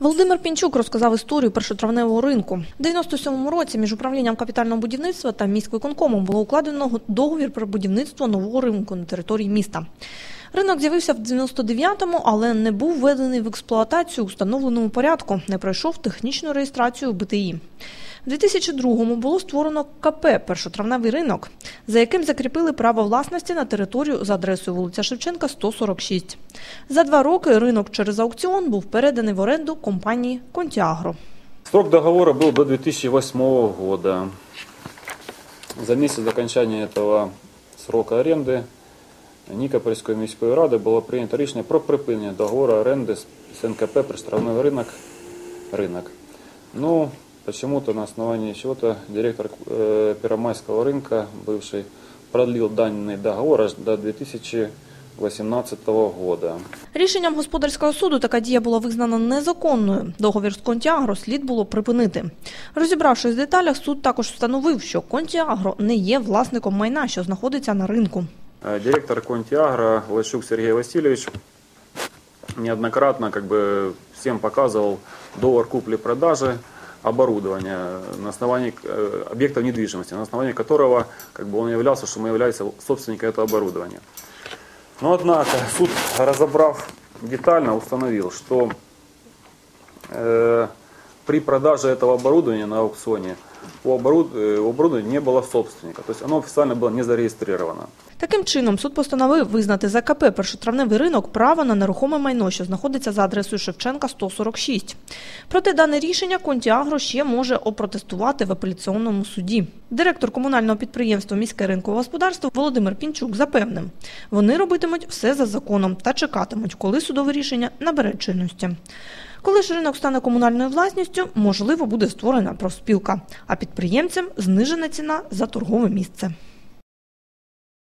Володимир Пінчук розказав історію першотравневого ринку. У 97-му році між управлінням капітального будівництва та міськвиконкомом було укладено договір про будівництво нового ринку на території міста. Ринок з'явився в 99-му, але не був введений в експлуатацію у встановленому порядку, не пройшов технічну реєстрацію в БТІ. В 2002-му було створено КП «Першотравневий ринок», за яким закріпили право власності на територію за адресою вулиця Шевченка, 146. За два роки ринок через аукціон був переданий в оренду компанії «Контіагро». Срок договора был до 2008 года. За месяц до окончания этого срока аренды Нікопольської міської ради було прийнято рішення про припинення договору оренди з НКП «Пристравний ринок». рынок. Ну, почему-то на основании чего-то директор э, Первомайского рынка, бывший, продлил данный договор аж до 2018 года. Рішенням господарського суду така дія була визнана незаконною. Договір з «Контіагро» слід було припинити. Розібравшись в деталях, суд також встановив, що «Контіагро» не є власником майна, що знаходиться на ринку. Директор Контиагро Лощук Сергей Васильевич неоднократно как бы всем показывал договор купли-продажи оборудования на основании э, объектов недвижимости, на основании которого как бы он являлся, что мы являемся собственником этого оборудования. Но однако суд, разобрав детально, установил, что э, при продаже этого оборудования на аукционе у, оборуд- э, у оборудования не было собственника, то есть оно официально было не зарегистрировано. Таким чином, суд постановив визнати за КП «Першотравневий ринок» право на нерухоме майно, що знаходиться за адресою Шевченка, 146. Проте дане рішення «Контіагро» ще може опротестувати в апеляційному суді. Директор комунального підприємства «Міське ринкове господарство» Володимир Пінчук запевнив, вони робитимуть все за законом та чекатимуть, коли судове рішення набере чинності. Коли ж ринок стане комунальною власністю, можливо, буде створена профспілка, а підприємцям знижена ціна за торгове місце.